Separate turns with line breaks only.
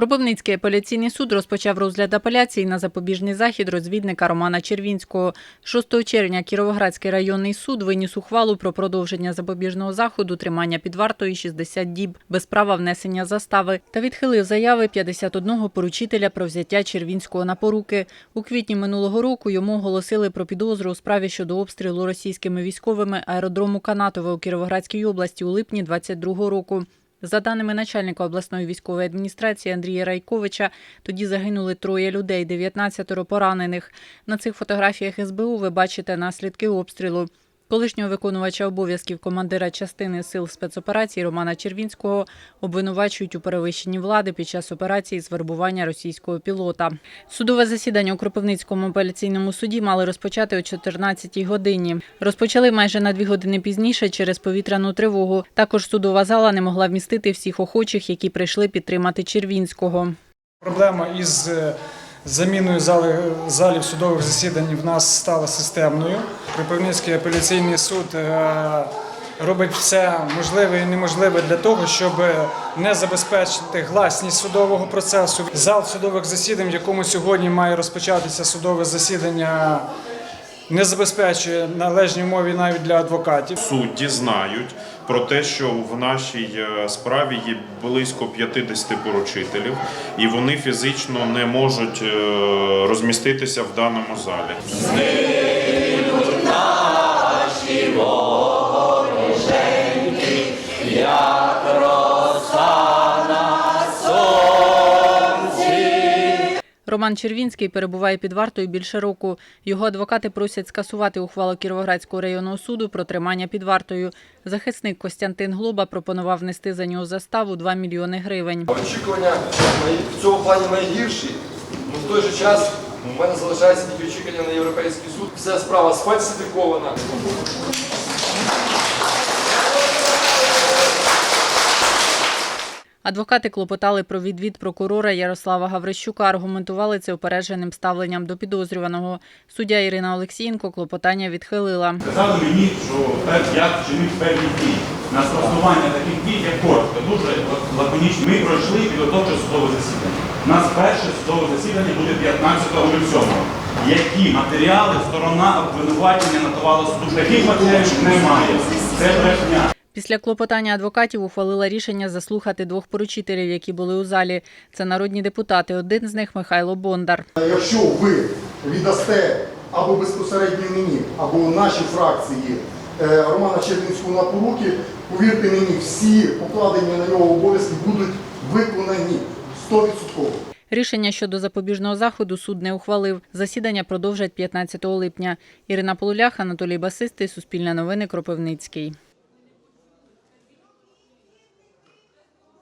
Кропивницький апеляційний суд розпочав розгляд апеляції на запобіжний захід розвідника Романа Червінського. 6 червня Кіровоградський районний суд виніс ухвалу про продовження запобіжного заходу тримання під вартою 60 діб без права внесення застави та відхилив заяви 51 поручителя про взяття Червінського на поруки. У квітні минулого року йому оголосили про підозру у справі щодо обстрілу російськими військовими аеродрому Канатове у Кіровоградській області у липні 22 року. За даними начальника обласної військової адміністрації Андрія Райковича, тоді загинули троє людей, 19 поранених. На цих фотографіях СБУ ви бачите наслідки обстрілу. Колишнього виконувача обов'язків командира частини сил спецоперацій Романа Червінського обвинувачують у перевищенні влади під час операції з вербування російського пілота. Судове засідання у Кропивницькому апеляційному суді мали розпочати о 14-й годині. Розпочали майже на дві години пізніше через повітряну тривогу. Також судова зала не могла вмістити всіх охочих, які прийшли підтримати Червінського.
Проблема із е, заміною зали, залів судових засідань в нас стала системною. Кропивницький апеляційний суд е, робить все можливе і неможливе для того, щоб не забезпечити гласність судового процесу. Зал судових засідань, в якому сьогодні має розпочатися судове засідання, не забезпечує належні умови навіть для адвокатів.
Судді знають про те, що в нашій е, справі є близько 50 поручителів, і вони фізично не можуть е, розміститися в даному залі.
Роман Червінський перебуває під вартою більше року. Його адвокати просять скасувати ухвалу Кіровоградського районного суду про тримання під вартою. Захисник Костянтин Глоба пропонував внести за нього заставу 2 мільйони гривень.
Очікування в цьому плані найгірші. Ну, в той же час у мене залишається тільки очікування на європейський суд. Вся справа сфальсифікована.
Адвокати клопотали про відвід прокурора Ярослава Гаврищука, аргументували це упередженим ставленням до підозрюваного. Суддя Ірина Олексієнко клопотання відхилила.
Казали мені, що я вчинив певні дії. На спростування таких дій я коротко, дуже лаконічно. Ми пройшли підготовче судове засідання. У нас перше судове засідання буде 15.07. Які матеріали сторона обвинувачення надавала суду? Таких матеріалів немає. Це брехня.
Після клопотання адвокатів ухвалила рішення заслухати двох поручителів, які були у залі. Це народні депутати. Один з них Михайло Бондар.
Якщо ви віддасте або безпосередньо мені, або нашій фракції е, Романа Червінського на поруки, повірте мені, всі покладені на нього обов'язки будуть виконані 100%.
Рішення щодо запобіжного заходу суд не ухвалив. Засідання продовжать 15 липня. Ірина Полулях, Анатолій Басистий, Суспільне новини, Кропивницький.